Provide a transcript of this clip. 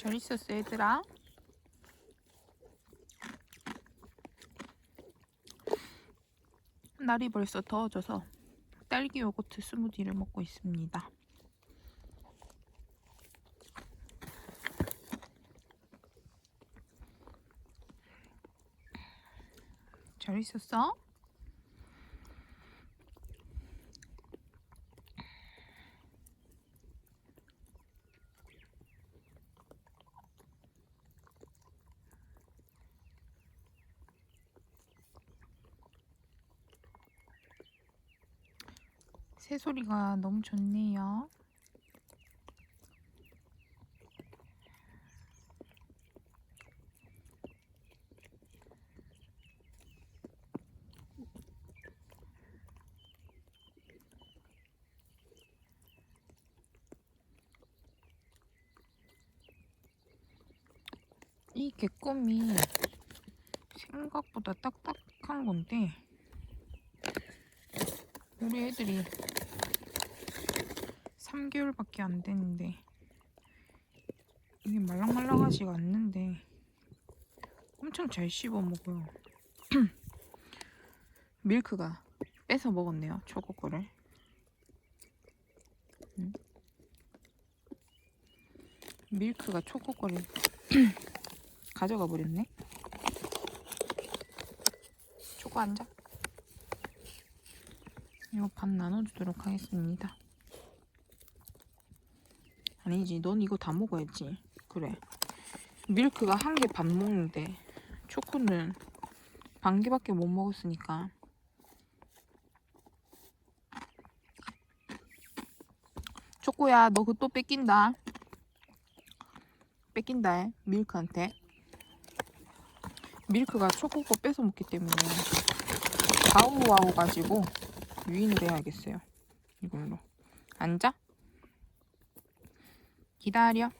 잘 있었어 얘들아 날이 벌써 더워져서 딸기 요거트 스무디를 먹고 있습니다 잘 있었어? 새소리가 너무 좋네요. 이 개껌이 생각보다 딱딱한 건데 우리 애들이 3개월밖에 안 됐는데 이게 말랑말랑하지가 않는데 엄청 잘 씹어 먹어요. 밀크가 뺏어 먹었네요. 초코 거를. 음. 밀크가 초코 거를 가져가 버렸네. 초코 앉아. 이거 반 나눠주도록 하겠습니다. 아니지, 넌 이거 다 먹어야지. 그래. 밀크가 한 개 반 먹는데 초코는 반 개밖에 못 먹었으니까. 초코야, 너 그거 또 뺏긴다. 뺏긴다, 밀크한테. 밀크가 초코 거 뺏어 먹기 때문에 가우와우 가지고 유인을 해야겠어요. 이걸로. 앉아. 기다려.